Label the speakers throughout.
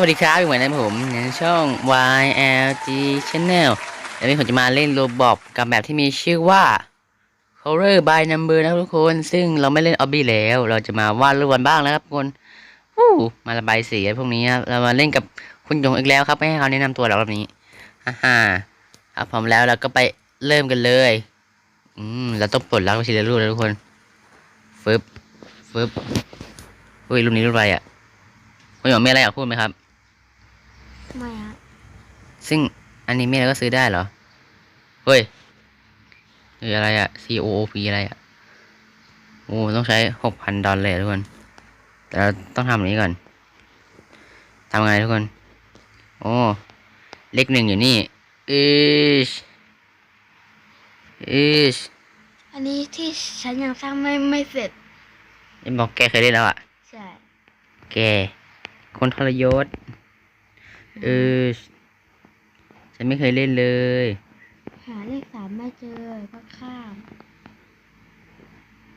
Speaker 1: วัสดีครับอยู่เหมือนกันผมในช่อง YLG Channel วันนี้ผมจะมาเล่นโรบอกกับแบบที่มีชื่อว่า Color by Number นะครับทุกคน ซึ่งเราไม่เล่นออบบี้แล้ว เราจะมาวาดรูปกันบ้างแล้วครับทุกคนวู้มาระบายสีอะไรพวกนี้ครับเรามาเล่นกับคุณยงอีกแล้วครับไม่ให้เขาแนะนำตัวแล้วรอบนี้ฮ่าฮ่าครับพร้อมแล้วเราก็ไปเริ่มกันเลย อืมเราต้องปลดล็อกไปทีละรูปแล้วทุกคนฟึบฟึบเฮ้ยรูปนี้รูปอะไรอะคุณหยงมีอะไรอยากพูดไหมครับ
Speaker 2: ไม่ฮะ
Speaker 1: ซึ่งอันนี้มีแล้วก็ซื้อได้เหรอ เฮ้ยคืออะไรอะ C O O P อะไรอะโอ้ต้องใช้หกพันดอลเลยอะทุกคน แต่เราต้องทำอันนี้ก่อนทำไงทุกคน โอ้ เลขหนึ่งอยู่นี่อืชอืช
Speaker 2: อันนี้ที่ฉันยังสร้างไม่ไม่เสร็จ
Speaker 1: ยังบอกแกเคยเล่นแล้วอะ
Speaker 2: ใช่
Speaker 1: แก คนทรยศ เออ ฉันไม่เคยเล่นเลย
Speaker 2: หาเลขสามไม่เจอก็ข้าม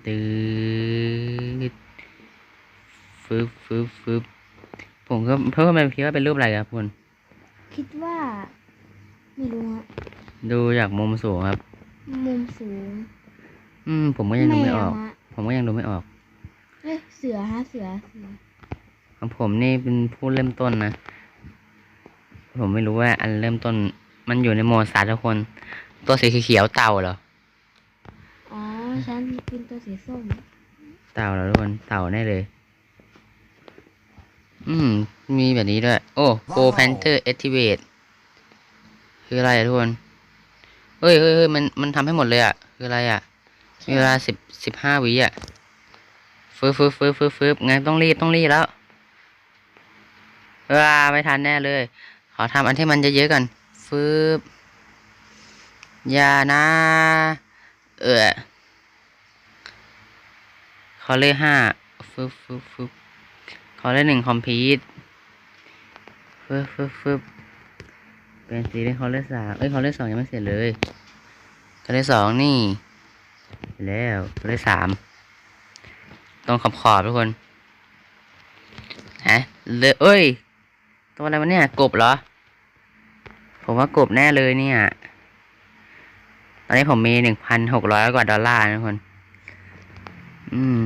Speaker 1: ตืดฟึบฟึบฟึบผมก็เพิ่มมันคิดว่าเป็นรูปอะไรครับคุณ
Speaker 2: คิดว่า ไม่รู้ฮะ
Speaker 1: ดูจากมุมสูงครับ
Speaker 2: มุมสูง
Speaker 1: อืม ผมก็ยังดูไม่ออก
Speaker 2: แวฮะ
Speaker 1: ผมก็ยังดูไม่ออก
Speaker 2: เอ้ยเสือฮะเสือเสือ
Speaker 1: ของผมนี่เป็นผู้เริ่มต้นนะ ผมไม่รู้ว่าอันเริ่มต้นมันอยู่ในโหมดสาทุกคน ตัวสีเขียวๆเต่าเหรอ
Speaker 2: อ๋อ ฉันกินตัวสีส้ม
Speaker 1: เต่าเหรอทุกคน เต่าแน่เลย อืม มีแบบนี้ด้วย โอ้ Go Panther Activate คืออะไรอะทุกคน เฮ้ยเฮ้ยเฮ้ยมัน มันทำให้หมดเลยอะคืออะไรอะมีเวลาสิบสิบห้าวิอะฟึบฟึบฟึบฟึบฟึบงั้นต้องรีบต้องรีบแล้วเวลาไม่ทันแน่เลยข อทำอันที่มันเยอะๆก่อนฟึบอย่านะ เออคอเลอร์ห้าฟึบฟึบฟึบคอเลอร์หนึ่งคอมพิวต์ฟึบฟึบฟึบเป็นสีเป็นคอเลอร์สามเอ้ยคอเลอร์สองยังไม่เสร็จเลยคอเลอร์สองนี่เสร็จแล้วคอเลอร์สามตรงขอบขอบทุกคนฮะเลยเอ้ยตัวอะไรวะเนี่ยกบเหรอ ผมว่ากบแน่เลยเนี่ย ตอนนี้ผมมีหนึ่งพันหกร้อยกว่าดอลลาร์นะทุกคน อืม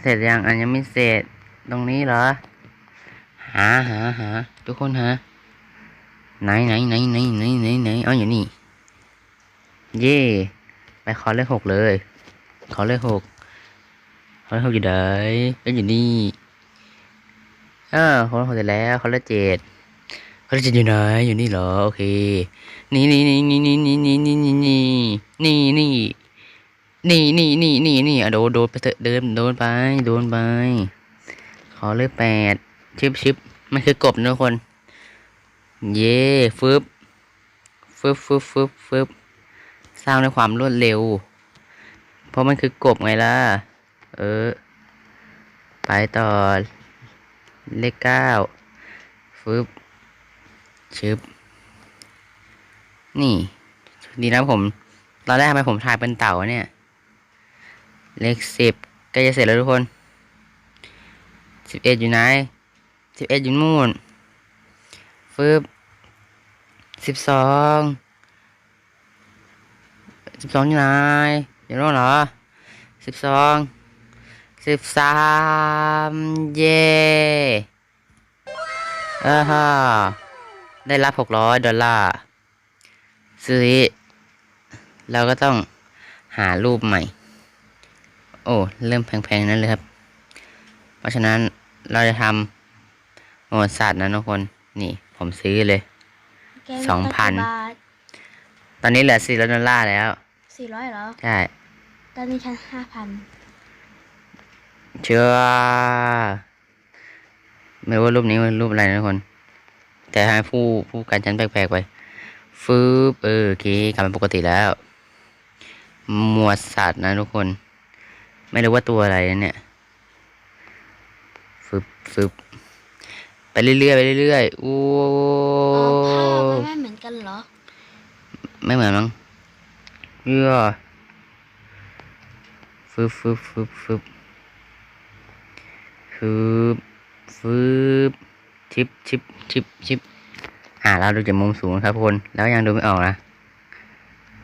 Speaker 1: เสร็จยังอันยังไม่เสร็จ ตรงนี้เหรอ หาหาหาทุกคนหา ไหนไหนไหนไหนไหนไหนไหนเอาอยู่นี่ เย่ไปขอเลขหกเลย ขอเลขหกขอเลขหกอยู่ไหนก็อยู่นี่ เออขอเลขหกเสร็จแล้วขอเลขเจ็ด เลขเจ็ดอยู่ไหนอยู่นี่เหรอโอเค นี่นี่นี่นี่นี่นี่นี่นี่นี่นี่นี่นี่นี่นี่นี่นี่อะโดนโดนไปเถอะเดินโดนไปโดนไปขอเลขแปดชิบชิบมันคือกบนะทุกคน เย่ฟึบฟึบฟึบฟึบฟึบสร้างด้วยความรวดเร็ว เพราะมันคือกบไงล่ะ เออ ไปต่อ เลขเก้าฟึบ ชึบ นี่ ดีนะผม ตอนแรกทำไมผมทายเป็นเต่าเนี่ย เลขสิบก็จะเสร็จแล้วทุกคนสิบเอ็ดอยู่ไหนสิบเอ็ดอยู่นู่นฟึบสิบสองสิบสองอยู่ไหนอยู่โน่นเหรอสิบสองสิบสามเย่อ่าฮะ ได้รับหกร้อยดอลลาร์ซื้อเราก็ต้องหารูปใหม่ โอ้ เริ่มแพงๆนั่นเลยครับ เพราะฉะนั้นเราจะทำโหมดสัตว์นะทุกคน นี่ผมซื้อเลย
Speaker 2: แกมี
Speaker 1: สองพัน
Speaker 2: ตั้กี่บาท
Speaker 1: ตอนนี้เหลือสี่ร้อยดอลลาร์แล้ว
Speaker 2: สี่ร้อยเหรอ
Speaker 1: ใช่
Speaker 2: ตอนนี้ฉันห้าพัน
Speaker 1: เชื่อไม่รู้ว่ารูปนี้มันรูปอะไรนะทุกคน แต่ให้ผู้ผู้กันฉันแปลกๆไปฟืบเออโอเคกลับมาปกติแล้ว หมวดสัตว์นะทุกคน ไม่รู้ว่าตัวอะไรนะเนี่ยฟึบฟึบไปเรื่อยๆไปเรื่อยๆโอ้
Speaker 2: อ๋อภาพมันไม่เหมือนกันเหรอ
Speaker 1: ไม่เหมือนมั้งเยื่อฟึบฟึบฟึบฟึบฟึบฟึบ ชิปชิปชิปชิปอ่าเราดูจากมุมสูงครับทุกคน แล้วยังดูไม่ออกนะ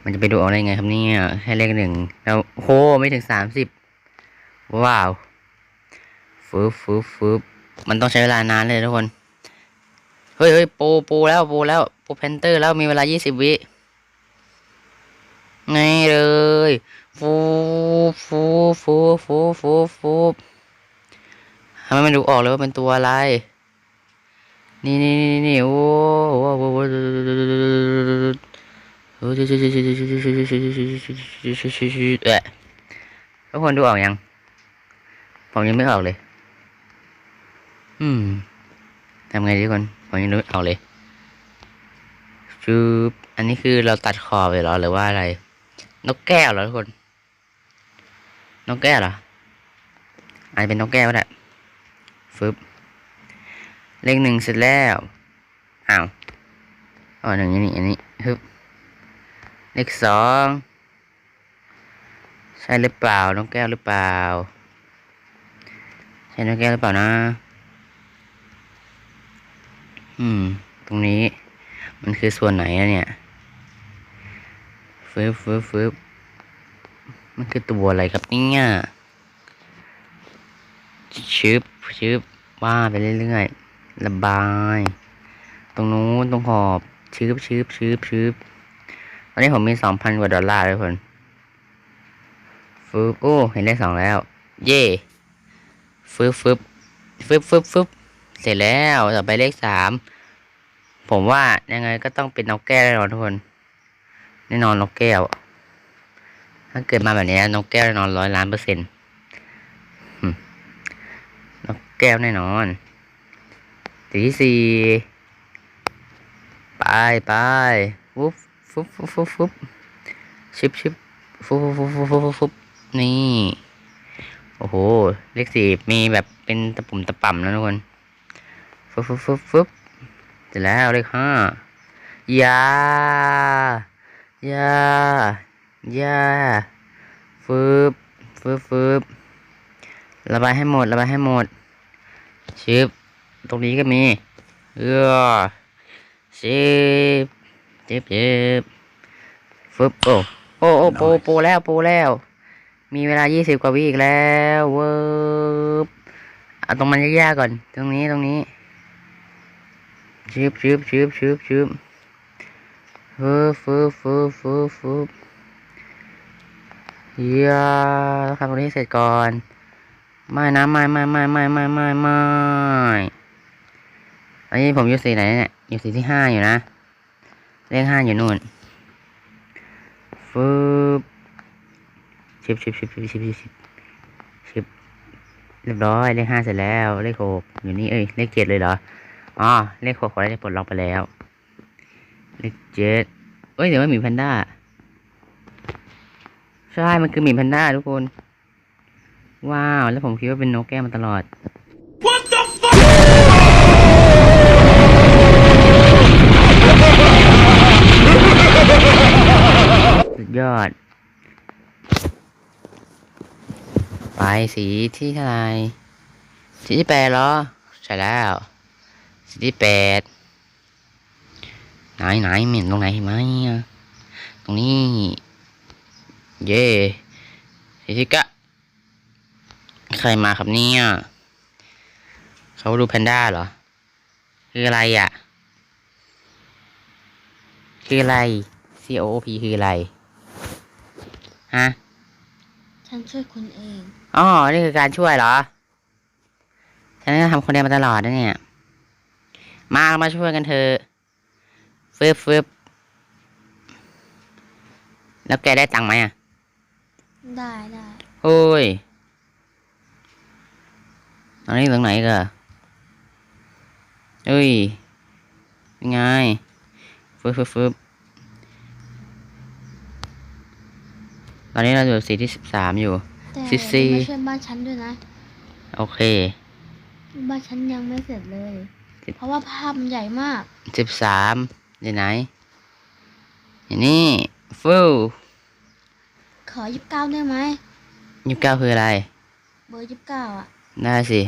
Speaker 1: มันจะไปดูออกได้ไงครับนี่ยแค่เลขหนึ่งแล้วโหไม่ถึงสามสิบว้าวฟืบฟืบฟืบมันต้องใช้เวลานานเลยทุกคน เฮ้ยเฮ้ยปูปูแล้วปูแล้วปูแพนเตอร์แล้วมีเวลายี่สิบวิไงเลยฟูฟูฟูฟูฟูฟูทำไมมันดูออกเลยว่าเป็นตัวอะไร นี่นี่นี่นี่โอ้โหโอ้โหโอ้โหโอ้โหเอ๊ะทุกคนดูออกยัง ผมยังไม่ออกเลย อืมทำไงดีทุกคน ผมยังดูไม่ออกเลยจูบอันนี้คือเราตัดคอไปเหรอหรือว่าอะไร นกแก้วเหรอทุกคน นกแก้วเหรออาจจะเป็นนกแก้วก็ได้ฟึบ เลขหนึ่งเสร็จแล้วอ้าวอ๋อหนึ่งอันนี้อันนี้ฮึบเลขสองใช่หรือเปล่าน้องแก้วหรือเปล่า ใช่น้องแก้วหรือเปล่านะ อืม ตรงนี้ มันคือส่วนไหนอะเนี่ยฟึบฟึบฟึบมันคือตัวอะไรครับเนี่ยชึบชึบว่าไปเรื่อยๆ ระบาย ตรงนู้นตรงขอบชืบชืบชืบชืบตอนนี้ผมมีสองพันกว่าดอลลาร์ทุกคนฟึบโอ้เห็นเลขสองแล้ว เย่ฟึบฟึบฟึบฟึบฟึบเสร็จแล้วต่อไปเลขสามผมว่ายังไงก็ต้องเป็นนกแก้วแน่นอนทุกคนแน่นอนนกแก้ว ถ้าเกิดมาแบบนี้นกแก้วแน่นอนร้อยล้านเปอร์เซ็นต์นกแก้วแน่นอน สีสี่ไปไปฟุบฟุบฟุบฟุบฟุบชิบชิบฟุบฟุบฟุบฟุบฟุบนี่ โอ้โห เลขสี่มีแบบเป็นตะปุ่มตะป่ำแล้วทุกคนฟุบฟุบฟุบฟุบเสร็จแล้วเลขห้ายายายาฟืบฟืบฟืบระบายให้หมด ระบายให้หมดชิบ ตรงนี้ก็มี เออชิบชิบชิบฟึบโอ้โอ้โอ้โปโปแล้วโปแล้ว มีเวลายี่สิบกว่าวิอีกแล้วเวิบเอาตรงมันยากๆก่อน ตรงนี้ตรงนี้ชิบชิบชิบชิบชิบฟืบฟืบฟืบฟืบฟืบเฮียต้องทำตรงนี้เสร็จก่อน ไม่นะไม่ไม่ไม่ไม่ไม่ไม่ไม่ อันนี้ผมอยู่สีไหนเนี่ยอยู่สีที่ห้าอยู่นะเลขห้าอยู่นู่นฟึบชิบชิบชิบชิบชิบชิบชิบเรียบร้อยเลขห้าเสร็จแล้ว เลขหกอยู่นี่เอ้ยเลขเจ็ดเลยเหรออ๋อเลขหกขอได้ปลดล็อกไปแล้ว เลขเจ็ดเอ้ยเดี๋ยวมันมีแพนด้าใช่มันคือหมีแพนด้าทุกคน ว้าว แล้วผมคิดว่าเป็นนกแก้วมาตลอด สุดยอด ไปสีที่เท่าไหร่สีที่แปดเหรอ ใช่แล้ว สีที่แปดไหนไหนเหม็นตรงไหนไหมอะตรงนี้ เย่สีที่เกะใครมาครับเนี่ย เขาดูแพนด้าเหรอ คืออะไรอะ คืออะไร C O O P คืออะไร ฮะ
Speaker 2: ฉันช่วยคุณเอง
Speaker 1: อ๋อ นี่คือการช่วยเหรอ ฉันก็ทำคนเดียวมาตลอดนะเนี่ยมาเรามาช่วยกันเถอะฟึบฟึบแล้วแกได้ตังค์ไหมอะ
Speaker 2: ได้ได้
Speaker 1: โอ้ย ตอนนี้ตรงไหนกันเอ้ยยังไง ฟึบฟึบฟึบตอนนี้เราอยู่สีที่สิบสามอยู่
Speaker 2: แต่
Speaker 1: ซิซี่
Speaker 2: มาช่วยบ้านฉันด้วยนะ
Speaker 1: โอเค
Speaker 2: บ้านฉันยังไม่เสร็จเลย
Speaker 1: สิบ
Speaker 2: เพราะว่าภาพมันใหญ่มาก
Speaker 1: สิบสามอยู่ไหนอยู่นี่ฟู
Speaker 2: ขอยิบเก้าได้ไหม
Speaker 1: ยี่สิบเก้าคืออะไร
Speaker 2: เบอร์ยิบเก้าอะ
Speaker 1: ได้สิ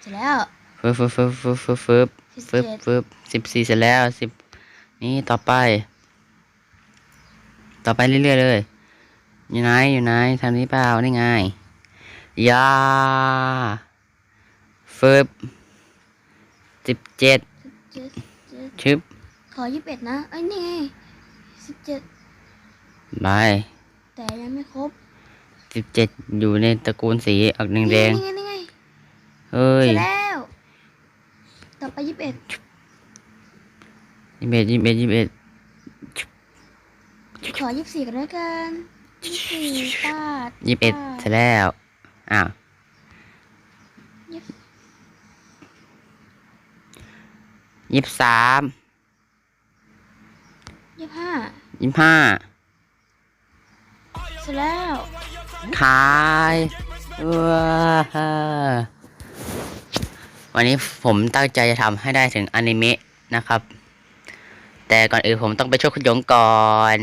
Speaker 2: เสร็จแล้ว
Speaker 1: ฟฟึบฟึบฟึบฟึบฟึบฟึบ
Speaker 2: สิบ
Speaker 1: ฟึบ
Speaker 2: เจ็ด
Speaker 1: ฟึบสิบสี่เสร็จแล้วสิบ นี่ต่อไป ต่อไปเรื่อยๆเลย อยู่ไหนอยู่ไหนทางนี้เปล่านี่ไงยาฟึบสิบเจ็ด
Speaker 2: เจ็ดเจ็ด
Speaker 1: ชึบ
Speaker 2: ขอยี่สิบเอ็ดนะเอ้ยนี่ไงสิบเจ็ด
Speaker 1: บาย
Speaker 2: แต่ยังไม่ครบ
Speaker 1: สิบเจ็ดอยู่ในตระกูลสีออกแดง
Speaker 2: นี่ไงนี่ไง
Speaker 1: ๆเฮ้ย
Speaker 2: เสร็จแล้ว ต่อไปยี่สิบเอ็ด
Speaker 1: ยี่สิบเอ็ดยี่สิบเอ็ดยี่สิบเอ็ด
Speaker 2: ขอยี่สิบสี่กันแล้วกันยี่สิบสี่ปาด
Speaker 1: ยี่สิบเอ็ด
Speaker 2: ปา
Speaker 1: เสร็จแล้วอ้าว
Speaker 2: ยี่สิบ
Speaker 1: ยี่สิบสาม
Speaker 2: ยี่สิบห้า
Speaker 1: ยี่สิบห้า
Speaker 2: เสร็จแล้ว
Speaker 1: ขายว้าวันนี้ผมตั้งใจจะทำให้ได้ถึงอนิเมะนะครับ แต่ก่อนอื่นผมต้องไปช่วยคุณหยงก่อน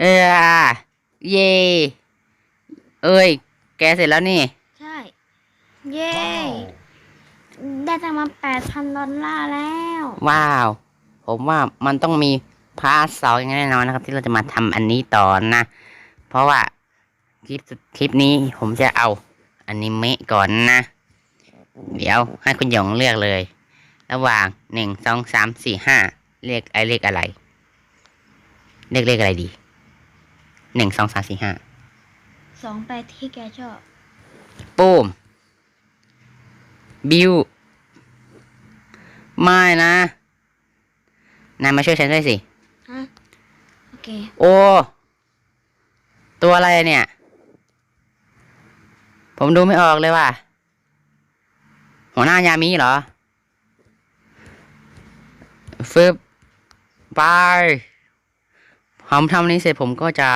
Speaker 1: เออเย่เอ้ย แกเสร็จแล้วนี่
Speaker 2: ใช่ เย้ ได้ตังค์มาแปดพันดอลลาร์แล้ว
Speaker 1: ว้าว ผมว่ามันต้องมีพาร์ทสองอย่างแน่นอนนะครับ ที่เราจะมาทำอันนี้ต่อนะ เพราะว่าคลิปคลิปนี้ผมจะเอาอนิเมะก่อนนะ เดี๋ยวให้คุณหยงเลือกเลย ระหว่างหนึ่งสองสามสี่ห้าเรียกไอเลขอะไรเรียกเลขอะไรดีหนึ่งสองสามสี่ห้า
Speaker 2: สองไปที่แกชอบ
Speaker 1: ปูมบิว ไม่นะนายมาช่วยฉันด้วยสิ
Speaker 2: ฮะโอเค
Speaker 1: โอ้ ตัวอะไรเนี่ย ผมดูไม่ออกเลยว่ะ หัวหน้ายามีเหรอฟึบไปผมทำนี้เสร็จผมก็จะ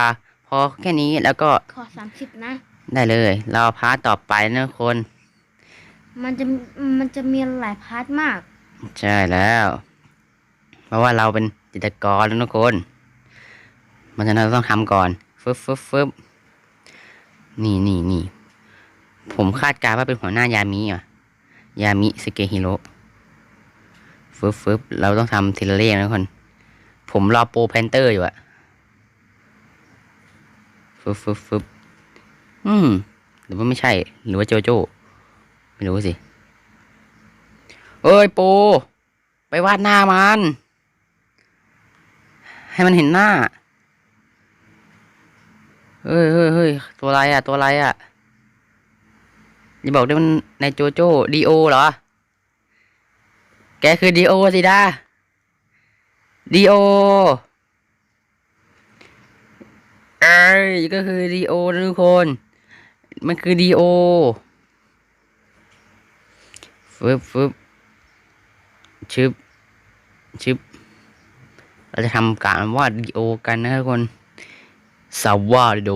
Speaker 1: พอแค่นี้แล้วก็
Speaker 2: ขอสามสิบนะ
Speaker 1: ได้เลย เราพาร์ทต่อไปนะทุกคน
Speaker 2: มันจะมันจะมีหลายพาร์ทมาก
Speaker 1: ใช่แล้ว เพราะว่าเราเป็นจิตกรแล้วทุกคนมันจะเราต้องทำก่อนฟึบฟึบฟึบนี่นี่นี่ผมคาดการณ์ว่าเป็นหัวหน้ายามิอะ ยามิสเกฮิโร่ฟึบฟึบเราต้องทำทีละเลขนะทุกคน ผมรอโปรแพนเตอร์อยู่อะฟึบฟึบฟึบอืม หรือว่าไม่ใช่ หรือว่าโจโจ้ ไม่รู้สิ เอ้ยปู ไปวาดหน้ามัน ให้มันเห็นหน้า เฮ้ยเฮ้ยเฮ้ยตัวอะไรอะ ตัวอะไรอะอย่าบอกได้มันในโจโจ้ดีโอเหรอ แกคือดีโอสิดาดีโอ เอ้ยก็คือดีโอนะทุกคน มันคือดีโอฟึบฟึบ ชึบชึบเราจะทำการวาดวิดีโอกันนะทุกคนสวาดโด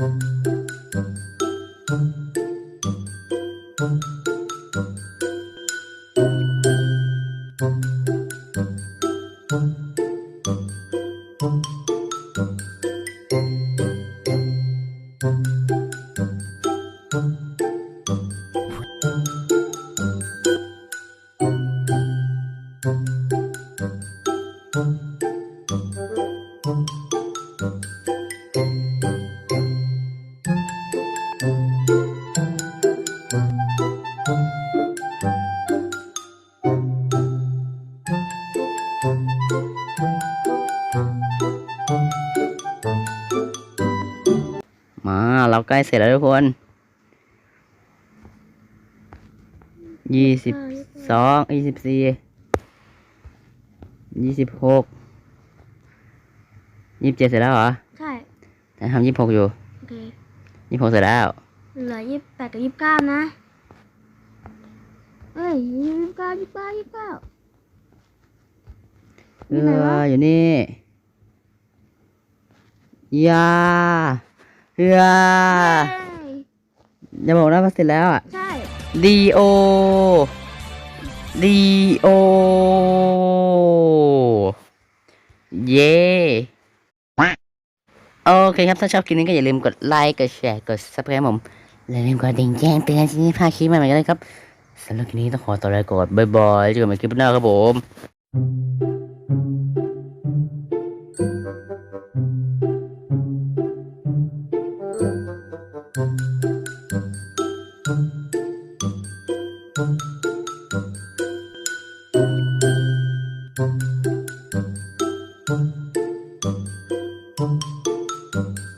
Speaker 1: มา ล้เสร็จแล้วทุกคนยี่สิบสองยี่สิบสี่ยี่สิบหกยี่สิบเจ็ดเสร็จแล้วเหรอ
Speaker 2: ใช่
Speaker 1: แต่ทำยี่สิบหกอยู่
Speaker 2: โอเค
Speaker 1: ยี่สิบหกเสร็จแล้ว
Speaker 2: เหลือยี่สิบแปดกับยี่สิบเก้านะเอ้ยยี่สิบเก้ายี่สิบเก้ายี่สิบเก้า
Speaker 1: เอออยู่นี่ยา เฮือ
Speaker 2: เย้
Speaker 1: อย่าบอกนะว่าเสร็จแล้วอะ
Speaker 2: ใช่
Speaker 1: ดีโอดีโอ เย้โอเคครับ ถ้าชอบคลิปนี้ก็อย่าลืมกดไลค์ กดแชร์ กด subscribe ผมและอย่าลืมกดดิ่งแจ้งเตือนที่นี่พลาดคลิปใหม่ๆกันเลยครับสำหรับคลิปนี้ต้องขอตัวลาก่อนบ๊ายบายเจอกันใหม่คลิปหน้าครับผม